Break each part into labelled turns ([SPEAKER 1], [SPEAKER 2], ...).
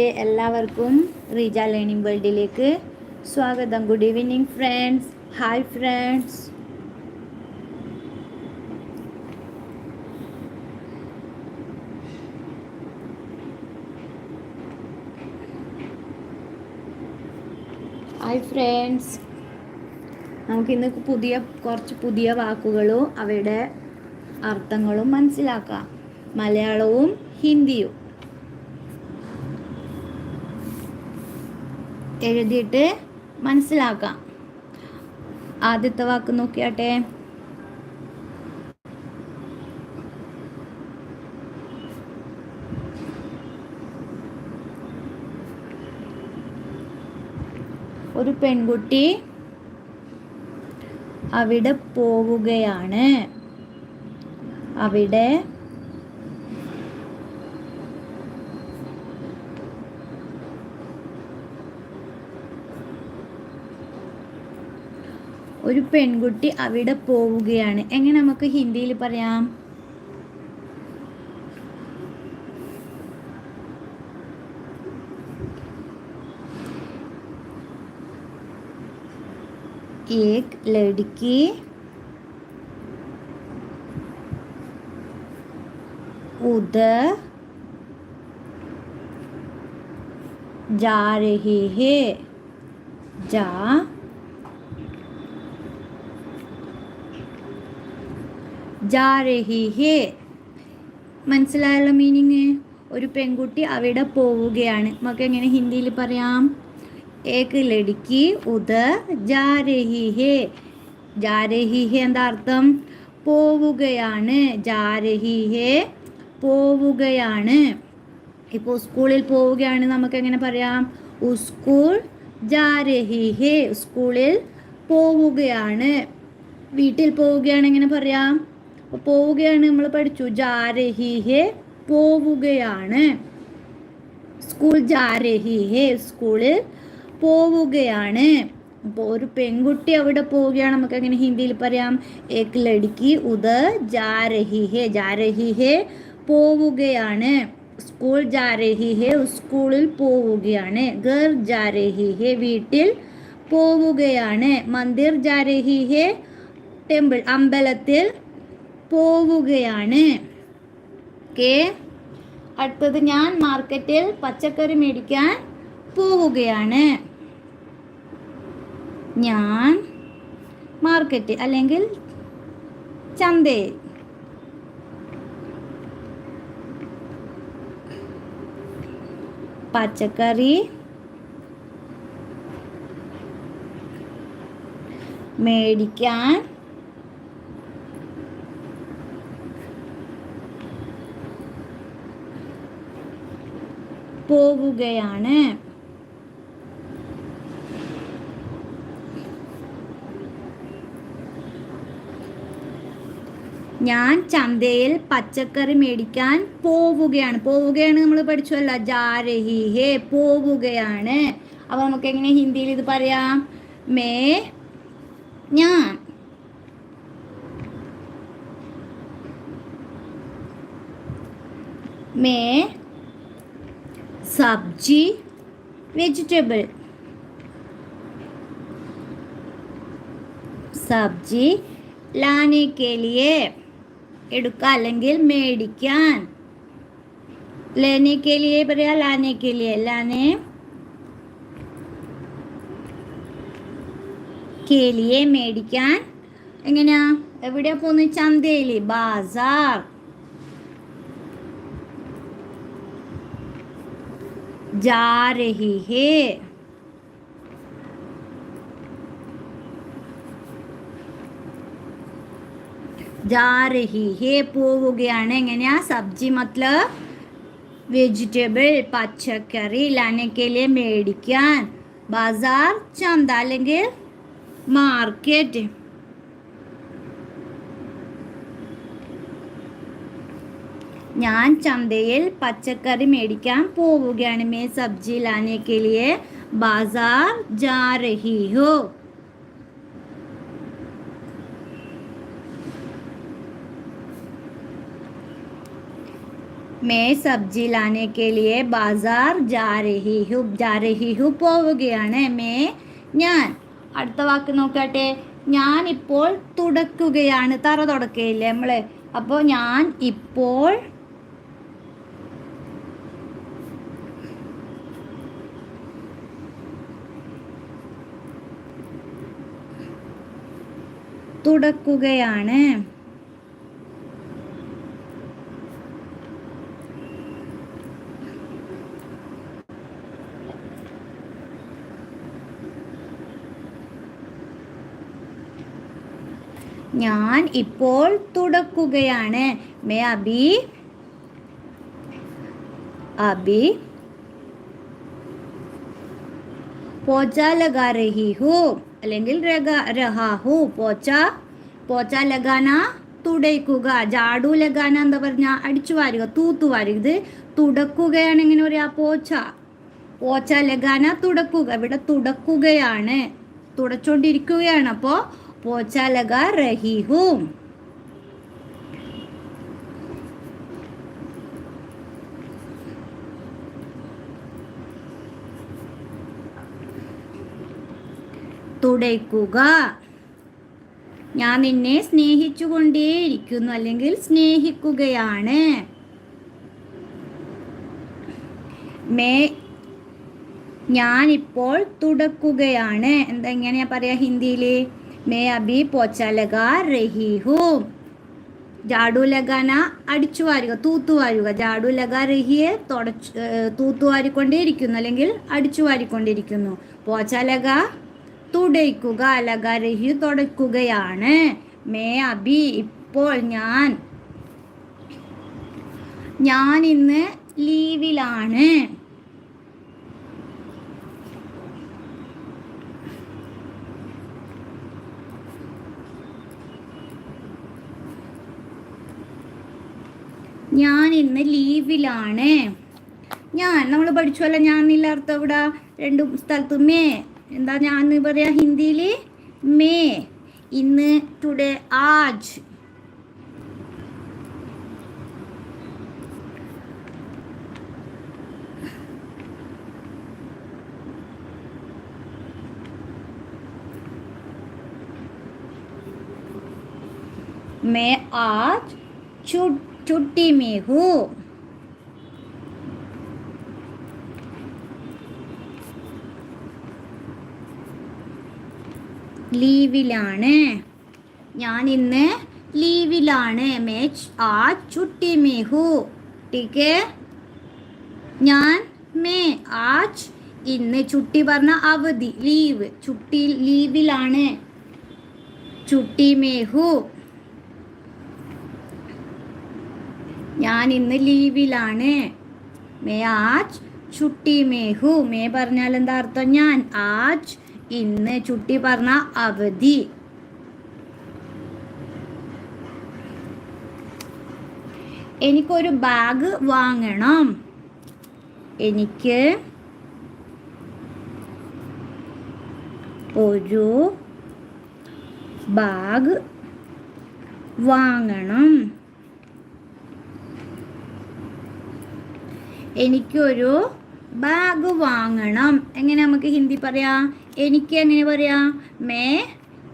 [SPEAKER 1] എല്ലാവർക്കും റീജ ലേണിംഗ് വേൾഡിലേക്ക് സ്വാഗതം. Good evening friends hi friends hi friends നമുക്കിന്ന് പുതിയ കുറച്ച് പുതിയ വാക്കുകളും അവയുടെ അർത്ഥങ്ങളും മനസ്സിലാക്കാം. മലയാളവും ഹിന്ദിയും. എഴുതിയിട്ട് മനസ്സിലാക്കാം. ആദ്യത്തെ വാക്ക് നോക്കിയാട്ടെ. ഒരു പെൺകുട്ടി അവിടെ പോവുകയാണ്. അവിടെ ഒരു പെൺകുട്ടി അവിടെ പോവുകയാണ് എങ്ങനെ നമുക്ക് ഹിന്ദിയിൽ പറയാം एक लड़की उधर जा रही है जा ജാ രഹി ഹേ. മനസ്സിലായുള്ള മീനിങ് ഒരു പെൺകുട്ടി അവിടെ പോവുകയാണ്. നമുക്ക് എങ്ങനെ ഹിന്ദിയിൽ പറയാം? ഏക് ലടിക്ക് ഉദ ജാ രഹി ഹേ. ജാ രഹി ഹേ എന്താ അർത്ഥം? പോവുകയാണ്. ജാ രഹി ഹേ. പോവുകയാണ്. ഇപ്പോൾ സ്കൂളിൽ പോവുകയാണ് നമുക്ക് എങ്ങനെ പറയാം? ഉസ്കൂൾ ജാ രഹി ഹേ. സ്കൂളിൽ പോവുകയാണ്. വീട്ടിൽ പോവുകയാണ് എങ്ങനെ പറയാം? പോവുകയാണ് നമ്മൾ പഠിച്ചു. ജാരഹിഹെ പോവുകയാണ്. സ്കൂൾ ജാരഹിഹെ സ്കൂളിൽ പോവുകയാണ്. അപ്പോൾ ഒരു പെൺകുട്ടി അവിടെ പോവുകയാണ്. നമുക്ക് അങ്ങനെ ഹിന്ദിയിൽ പറയാം? ഏക് ലടുക്കി ഉദർ ജാരഹിഹെ ജാരഹിഹെ പോവുകയാണ്. സ്കൂൾ ജാരഹിഹെ സ്കൂളിൽ പോവുകയാണ്. ഗർ ജാരഹിഹെ വീട്ടിൽ പോവുകയാണ്. മന്ദിർ ജാരഹിഹെ ടെമ്പിൾ അമ്പലത്തിൽ പോവുകയാണ്. ഓക്കെ. അടുത്തത് ഞാൻ മാർക്കറ്റിൽ പച്ചക്കറി മേടിക്കാൻ പോവുകയാണ്. ഞാൻ മാർക്കറ്റ് അല്ലെങ്കിൽ ചന്തയിൽ. പച്ചക്കറി മേടിക്കാൻ പോവുകയാണ്. ഞാൻ ചന്തയിൽ പച്ചക്കറി മേടിക്കാൻ പോവുകയാണ്. പോവുകയാണ് നമ്മൾ പഠിച്ചല്ല ജാരഹി ഹേ പോവുകയാണ്. അപ്പൊ നമുക്ക് എങ്ങനെ ഹിന്ദിയിൽ ഇത് പറയാം? മേ ഞാൻ. മേ സബ്ജി വെജിറ്റബിൾ. സബ്ജി ലാനെ കെ എടുക്കുക അല്ലെങ്കിൽ മേടിക്കാൻ. ലേനെ കെ പറയാ ലാനെ കെ ലിയേ ലാനെ കെ മേടിക്കാൻ. എങ്ങനെയാ? എവിടെയാ പോകുന്നത്? ചന്തയിൽ ബാസാർ. जा रही है जा रही है പോവുകയാണ് എങ്ങനെയാ സബ്ജി മത്ലബ് വെജിറ്റബിൾ പച്ചക്കറി ലാനക്കയിലെ മേടിക്കാൻ ബസാർ ചന്ത അല്ലെങ്കിൽ മാർക്കറ്റ് ഞാൻ ചന്തയിൽ പച്ചക്കറി മേടിക്കാൻ പോവുകയാണ് മേ സബ്ജി ലാനെ ബാസാർ ജാ റഹി ഹോ. മേ സബ്ജി ലാനെ ബാസാർ ജാ റഹി ഹു ജാ റഹി ഹു പോവുകയാണ് മേ ഞാൻ. അടുത്ത വാക്ക് നോക്കട്ടെ. ഞാനിപ്പോൾ തുടക്കുകയാണ്. തറ തുടക്കയില്ലേ നമ്മൾ അപ്പോൾ ഞാൻ ഇപ്പോൾ തുടക്കുകയാണ് ഞാൻ ഇപ്പോൾ തുടക്കുകയാണ് മേ അബി അബി പോച്ച ലഗാ രഹി ഹൂ അല്ലെങ്കിൽ രഹാ ഹൂ പോച്ച പോച്ച ലഗാന തുടയ്ക്കുക. ജാഡു ലഗാന എന്താ പറഞ്ഞ? അടിച്ചു വാരുക തൂത്തു വാരുക. ഇത് തുടക്കുകയാണ് എങ്ങനെ പറയാ? പോച്ച. പോച്ച ലഗാന തുടക്കുക. ഇവിടെ തുടക്കുകയാണ്. തുടച്ചോണ്ടിരിക്കുകയാണ്. അപ്പോൾ പോച്ച ലഗ റഹീഹും. തുടയ്ക്കുക. ഞാൻ നിന്നെ സ്നേഹിച്ചുകൊണ്ടേയിരിക്കുന്നു അല്ലെങ്കിൽ സ്നേഹിക്കുകയാണ്. മേ ഞാനിപ്പോൾ തുടക്കുകയാണ്. എന്താ എങ്ങനെയാ പറയാ ഹിന്ദിയിൽ? മേ അബി പോച്ച റഹിഹു ജാഡു ലഗാന അടിച്ചു വാരുക തൂത്തു വാരുക. ജാഡു ലഗ റഹിയെ തുടച്ച് വാരിക്കൊണ്ടേയിരിക്കുന്നു അല്ലെങ്കിൽ അടിച്ചു വാരിക്കൊണ്ടിരിക്കുന്നു പോച്ച ലഗ തുടയ്ക്കുക അലകരഹി രഹി തുടയ്ക്കുകയാണ്. മേ അബി ഇപ്പോൾ ഞാൻ ഞാൻ ഇന്ന് ലീവിലാണ്. ഞാൻ ഇന്ന് ലീവിലാണ്. ഞാൻ നമ്മൾ പഠിച്ചല്ലോ ഞാൻ ഇല്ലാത്ത ഇവിടെ രണ്ട് സ്ഥലത്ത് മേ. എന്താ ഞാൻ എന്ന് പറയാ ഹിന്ദിയിൽ മേ ഇന്ന് ടുഡേ ആജ് मैं आज छुट छुट्टी में हूँ ലീവിലാണ്. ഞാൻ ഇന്ന് ലീവിലാണ്. മേ ആ ചുട്ടി മേഹു. ടീക്കേ. ഞാൻ മേ ആജ് ഇന്ന് ചുട്ടി പറഞ്ഞ അവധി ലീവ്. ചുട്ടി ലീവിലാണ്. ചുട്ടി മേഹു. ഞാൻ ഇന്ന് ലീവിലാണ്. മേ ആജ് ചുട്ടി മേഹു. മേ പറഞ്ഞാൽ എന്താ അർത്ഥം? ഞാൻ ആജ് ഇന്ന് ചുട്ടി പറഞ്ഞ അവധി. എനിക്കൊരു ബാഗ് വാങ്ങണം. എനിക്ക് ഒരു ബാഗ് വാങ്ങണം. എനിക്കൊരു ബാഗ് വാങ്ങണം. എങ്ങനെ നമുക്ക് ഹിന്ദി പറയാം? എനിക്ക് എങ്ങനെ പറയാം? മേ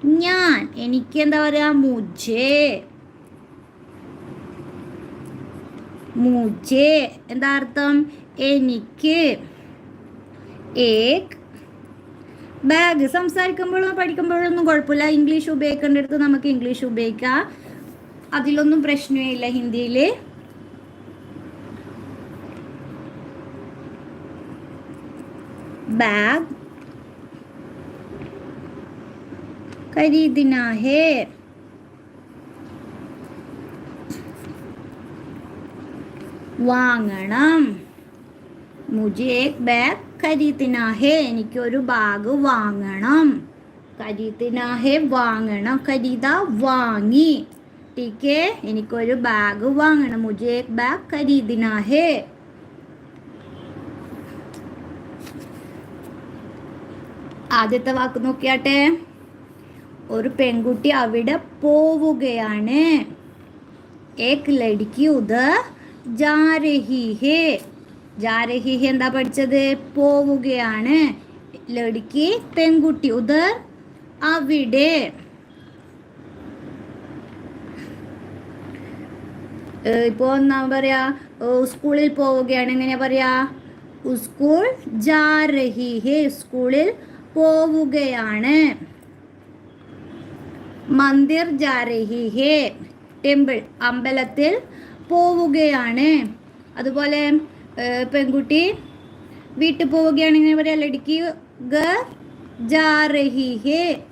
[SPEAKER 1] ഞാൻ. എനിക്ക് എന്താ പറയാ? മുജേ. മുജേ. എന്താ അർത്ഥം? എനിക്ക് ഏക് ബാഗ്. സംസാരിക്കുമ്പോഴും പഠിക്കുമ്പോഴൊന്നും കുഴപ്പമില്ല. ഇംഗ്ലീഷ് ഉപയോഗിക്കേണ്ടടുത്ത് നമുക്ക് ഇംഗ്ലീഷ് ഉപയോഗിക്കാം. അതിലൊന്നും പ്രശ്നമേ ഇല്ല ഹിന്ദിയിൽ बैग खरीदना है വാങ്ങണം മുജെ ഏക് ബാഗ് ഖരീദിന ഹേ എനിക്കൊരു ബാഗ് വാങ്ങണം ഖരീദിന ഹേ വാങ്ങണം ഖരീദ വാങ്ങി ടീക്കെ എനിക്കൊരു ബാഗ് വാങ്ങണം മുജെ ഏക് ബാഗ് ഖരീദിന ഹേ ആദ്യത്തെ വാക്ക് നോക്കിയാട്ടെ ഒരു പെൺകുട്ടി അവിടെ പോവുകയാണ്. ഏക് ലടിക്ക് ഉദർ ജാരഹിഹേ. ജാരഹിഹെ എന്താ പഠിച്ചത്? പോവുകയാണ്. ലടിക്കി പെൺകുട്ടി ഉദർ അവിടെ. ഇപ്പോൾ എന്താ പറയാ? സ്കൂളിൽ പോവുകയാണ്. എങ്ങനെയാ പറയാ? സ്കൂൾ ജാ സ്കൂളിൽ പോവുകയാണ്. മന്ദിർ ജാരഹി ഹേ. ടെമ്പിൾ അമ്പലത്തിൽ പോവുകയാണ്. അതുപോലെ പെൺകുട്ടി വീട്ടിൽ പോവുകയാണ്. ഇങ്ങനെ പറയാ ലടുക്കി ഗ ജാരഹി ഹേ.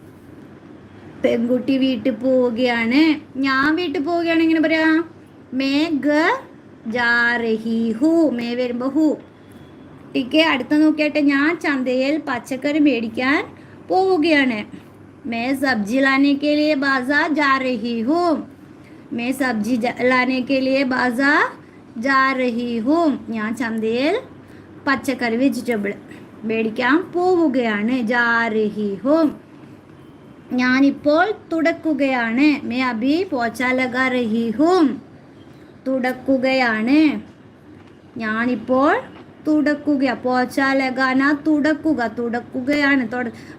[SPEAKER 1] പെൺകുട്ടി വീട്ടിൽ പോവുകയാണ്. ഞാൻ വീട്ടിൽ പോവുകയാണ്. ഇങ്ങനെ പറയാ. മേ ഗ ജാരഹി ഹു. മേ വരുമ്പോ ഹു. ടീക്കെ അടുത്ത നോക്കിയാട്ടെ. ഞാൻ ചന്തയിൽ പച്ചക്കറി മേടിക്കാൻ പോവുകയാണ്. മേ സബ്ജി ലാനെ കെ ലിയെ ബാസാർ ജാ രഹി ഹൂ മേ സബ്ജി ലാനെ കെ ലിയെ ബാസാർ ജാ രഹി ഹൂ ഞാൻ ചന്തയിൽ പച്ചക്കറി വെജിറ്റബിൾ മേടിക്കാൻ പോവുകയാണ് ജാ രഹി ഹൂ ഞാനിപ്പോൾ തുടക്കുകയാണ് മേ അഭി പോച്ച ലഗാ രഹി ഹൂം തുടക്കുകയാണ് ഞാനിപ്പോൾ തുടക്കുക. പോച്ചാലഗാന തുടക്കുക. തുടക്കുകയാണ്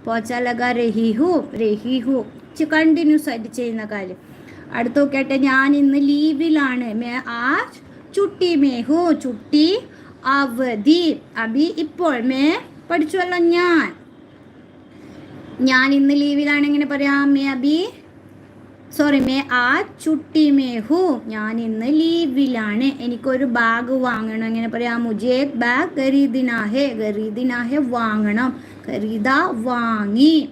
[SPEAKER 1] പോച്ചാലഗ രഹിഹു രഹിഹു. കണ്ടിന്യൂസ് ആയിട്ട് ചെയ്യുന്ന കാര്യം. അടുത്ത് നോക്കട്ടെ ഞാൻ ഇന്ന് ലീവിലാണ് മേ ആ ചുട്ടി മേഹു ചുട്ടി അവധി. അഭി ഇപ്പോൾ മേ പഠിച്ചുവല്ലോ ഞാൻ. ഞാൻ ഇന്ന് ലീവിലാണ് എങ്ങനെ പറയാം? മേ അഭി സോറി മേ ആ ചുട്ടി മേഹു ഞാൻ ഇന്ന് ലീവിലാണ് എനിക്കൊരു ബാഗ് വാങ്ങണം. എങ്ങനെ പറയാം മുജേ ബാഗ് ഖരീദിനാഹെ ഖരീദിനാഹെ വാങ്ങണം. ഖരീദ വാങ്ങി.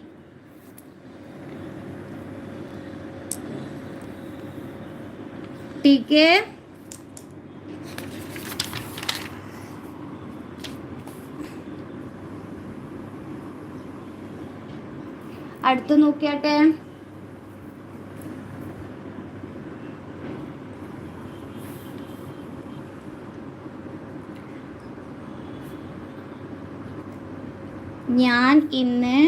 [SPEAKER 1] അടുത്ത് നോക്കിയാട്ടെ. ഞാൻ ഇന്ന്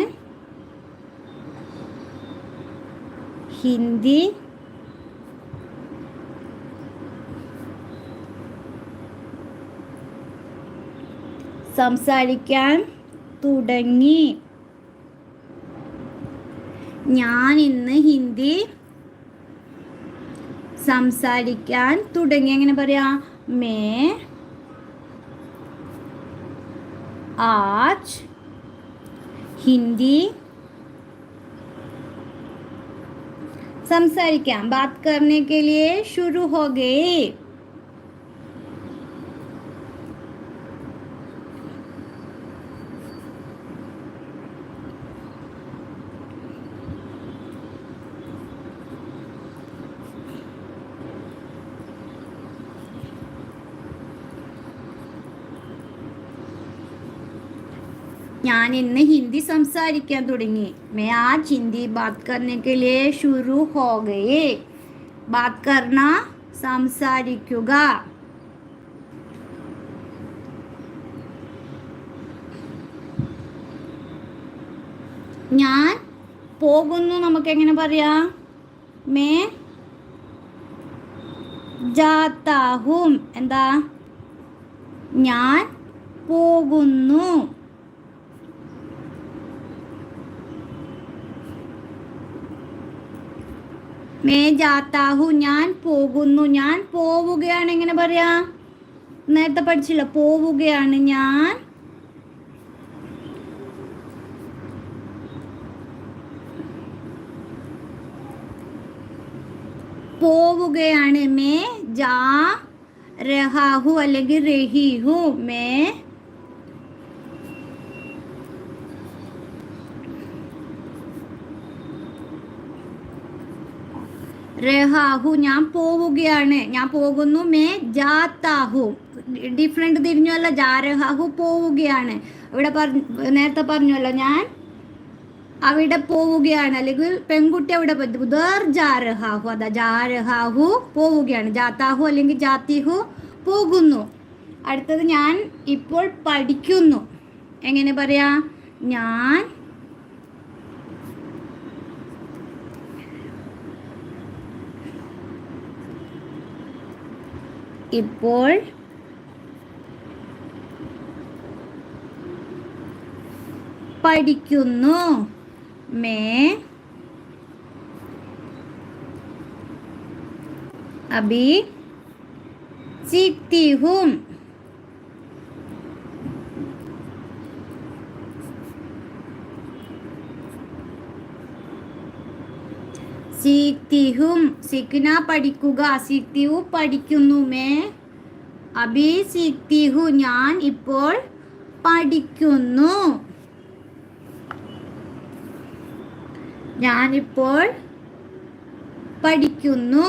[SPEAKER 1] ഹിന്ദി സംസാരിക്കാൻ തുടങ്ങി. ഞാൻ ഇന്ന് ഹിന്ദി സംസാരിക്കാൻ തുടങ്ങി. എങ്ങനെ പറയാ? മേ ആജ് हिंदी സംസാരിക്കാം बात करने के लिए शुरू हो गए ഞാൻ ഇന്ന് ഹിന്ദി സംസാരിക്കാൻ തുടങ്ങി. മേ ആജ് ഹിന്ദി ബാത് കർണെ കെ ലിയെ ഷുറു ഹോ ഗയേ ബാത് കർണ സംസാരിക്കുക. ഞാൻ പോകുന്നു നമുക്ക് എങ്ങനെ പറയാം? മേ ജാത്താഹും എന്താ? ഞാൻ പോകുന്നു. മേ ജാത്താഹു ഞാൻ പോകുന്നു. ഞാൻ പോവുകയാണ്. എങ്ങനെ പറയാ? നേരത്തെ പഠിച്ചില്ല. പോവുകയാണ് ഞാൻ. പോവുകയാണ് മേ ജാ രഹാഹു അല്ലെങ്കിൽ രഹിഹു. മേ രഹാഹു ഞാൻ പോവുകയാണ്. ഞാൻ പോകുന്നു മേ ജാത്താഹു ഡിഫറെന്റ് തിരിഞ്ഞല്ല ജാരഹാഹു പോവുകയാണ്. ഇവിടെ പറഞ്ഞു നേരത്തെ പറഞ്ഞല്ലോ ഞാൻ അവിടെ പോവുകയാണ്. അല്ലെങ്കിൽ പെൺകുട്ടി അവിടെ ജാരഹാഹു അതാ ജാരഹാഹു പോവുകയാണ്. ജാത്താഹു അല്ലെങ്കിൽ ജാത്തിഹു പോകുന്നു. അടുത്തത് ഞാൻ ഇപ്പോൾ പഠിക്കുന്നു. എങ്ങനെ പറയാ? ഞാൻ ഇപ്പോൾ പഠിക്കുന്നു മേ अभी सीखती हूँ സീക്തി ഹും സിക്ന പഠിക്കുക സീക്തി ഹു പഠിക്കുന്നു മേ അഭി സീക്തി ഹു ഞാൻ ഇപ്പോൾ പഠിക്കുന്നു. ഞാനിപ്പോൾ പഠിക്കുന്നു.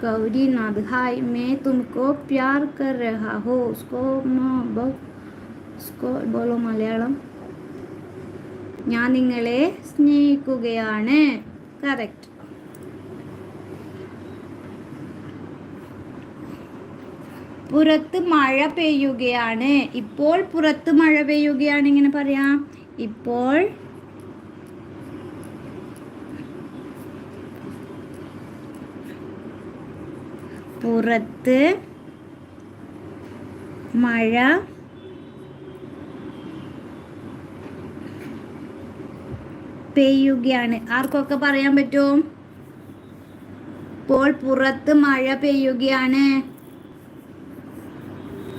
[SPEAKER 1] गौरी नाथ हाय मैं तुमको प्यार कर रहा हो उसको उसको बोलो മലയാളം ഞാൻ നിങ്ങളെ സ്നേഹിക്കുകയാണ് കറക്റ്റ് പുറത്ത് മഴ പെയ്യുകയാണ് ഇപ്പോൾ പുറത്ത് മഴ പെയ്യുകയാണ് ഇങ്ങനെ പറയാം ഇപ്പോൾ പുറത്ത് മഴ. പെയ്യുകയാണ്. ആർക്കൊക്കെ പറയാൻ പറ്റും? ഇപ്പോൾ പുറത്ത് മഴ പെയ്യുകയാണ്.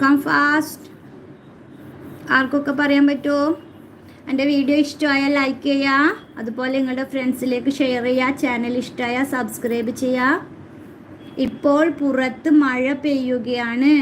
[SPEAKER 1] കം ഫാസ്റ്റ് ആർക്കൊക്കെ പറയാൻ പറ്റുമോ എന്റെ വീഡിയോ ഇഷ്ടമായാൽ ലൈക്ക് ചെയ്യുക. അതുപോലെ നിങ്ങളുടെ ഫ്രണ്ട്സിലേക്ക് ഷെയർ ചെയ്യുക. ചാനൽ ഇഷ്ടമായാൽ സബ്സ്ക്രൈബ് ചെയ്യുക. ഇപ്പോൾ പുറത്ത് മഴ പെയ്യുകയാണ്.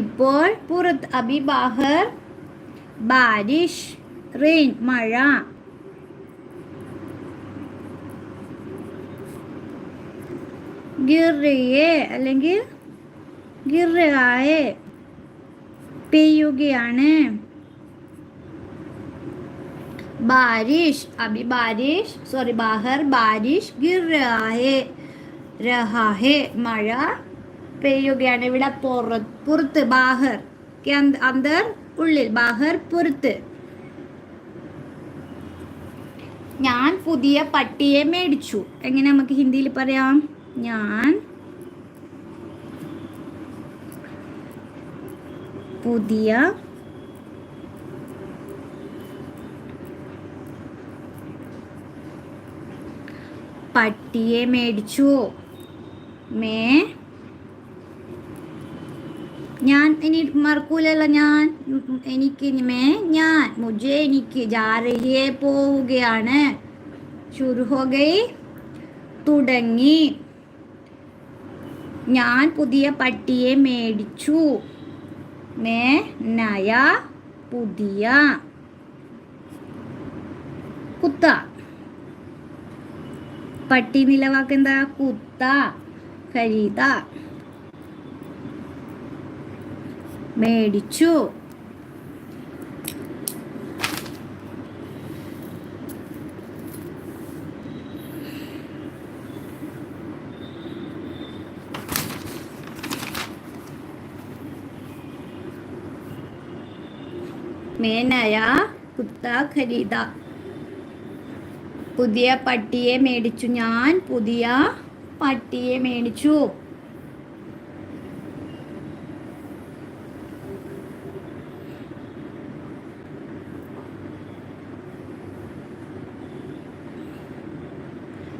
[SPEAKER 1] ഇപ്പോൾ പുറത്ത് അബി ബാഹർ ബാരിഷ് റെയിൻ മഴ. ഗിറയെ അല്ലെങ്കിൽ ഗിറായെ പെയ്യുകയാണ്. ബാരിഷ് അഭി ബാരിഷ് സോറി ബാഹർ ബാരിഷ് ഗിർ രഹാഹെ മഴ പെയ്യുകയാണ്. ഇവിടെ പുറത്ത് പുറത്ത് ബാഹർ അന്തർ ഉള്ളിൽ ബാഹർ പുറത്ത്. ഞാൻ പുതിയ പട്ടിയെ മേടിച്ചു. എങ്ങനെ നമുക്ക് ഹിന്ദിയിൽ പറയാം? ഞാൻ പുതിയ പട്ടിയെ മേടിച്ചു. മേ ഞാൻ ഇനി മറക്കൂലല്ലോ ഞാൻ. എനിക്ക് മേ ഞാൻ മുജെ എനിക്ക് ജാരഹിയെ പോവുകയാണ്. ശുരു ഹോ ഗയി തുടങ്ങി. ഞാൻ പുതിയ പട്ടിയെ മേടിച്ചു. മേ നയ പുതിയ. കുത്ത. പട്ടി നിലവാക്ക് എന്താ? കുത്ത. ഖരീദ മേടിച്ചു. മേനയ കുത്ത ഖരീദ. പുതിയ പട്ടിയെ മേടിച്ചു. ഞാൻ പുതിയ പട്ടിയെ മേടിച്ചു.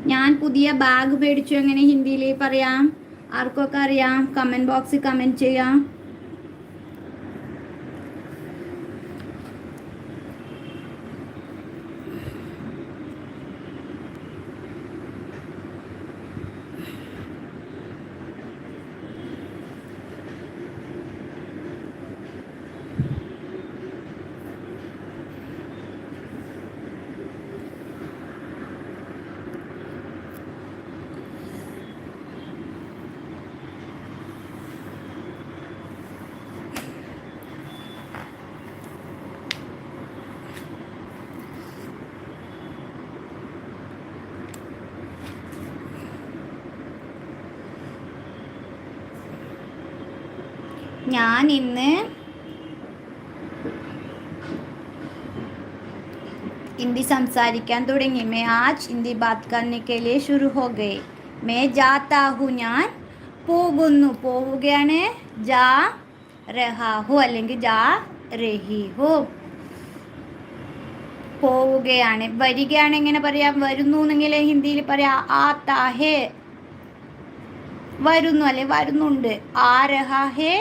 [SPEAKER 1] ഞാൻ പുതിയ ബാഗ് മേടിച്ചു. എങ്ങനെ ഹിന്ദിയിൽ പറയാം? ആർക്കൊക്കെ അറിയാം? കമന്റ് ബോക്സിൽ കമന്റ് ചെയ്യാം. ഞാൻ ഇന്ന് हिंदी സംസാരിക്കാൻ തുടങ്ങി मैं आज हिंदी बात करने के लिए शुरू हो गई मैं जाता हूँ ഞാൻ പോകുന്നു പോവുകയാണ് ജാ രഹാഹു അല്ലെങ്കിൽ ജാ രഹിഹു പോവുകയാണ് വരികയാണ് എങ്ങനെ പറയാം വരുന്നു എന്നെങ്കിൽ ഹിന്ദിയിൽ പറയാം ആത്താ ഹേ വരുന്നു അല്ലെ വരുന്നുണ്ട് ആ രഹാഹേ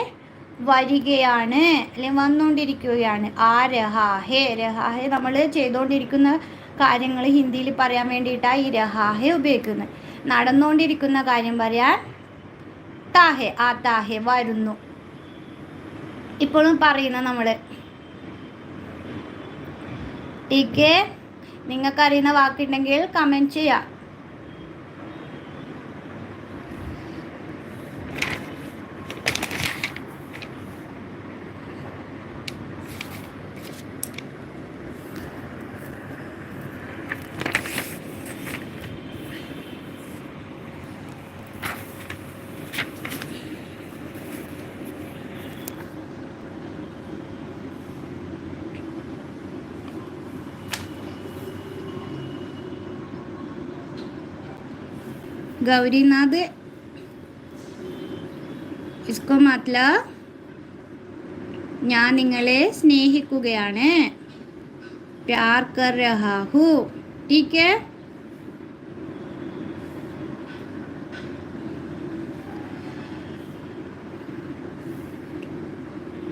[SPEAKER 1] വരികയാണ് അല്ലെ വന്നുകൊണ്ടിരിക്കുകയാണ് ആ രഹാഹേ രഹാഹേ നമ്മൾ ചെയ്തുകൊണ്ടിരിക്കുന്ന കാര്യങ്ങൾ ഹിന്ദിയിൽ പറയാൻ വേണ്ടിയിട്ടാണ് ഈ രഹാഹെ ഉപയോഗിക്കുന്നത്. നടന്നുകൊണ്ടിരിക്കുന്ന കാര്യം പറയാൻ താഹെ ആ താഹെ വരുന്നു. ഇപ്പോഴും പറയുന്ന നമ്മൾ ടീക്കെ നിങ്ങൾക്കറിയുന്ന വാക്കുണ്ടെങ്കിൽ കമന്റ് ചെയ്യാം. गौरीनाथ इसको मतलब ഞാൻ നിങ്ങളെ സ്നേഹിക്കുകയാണ് പ്യാർ കർ രഹാ ഹു ടീക്ക്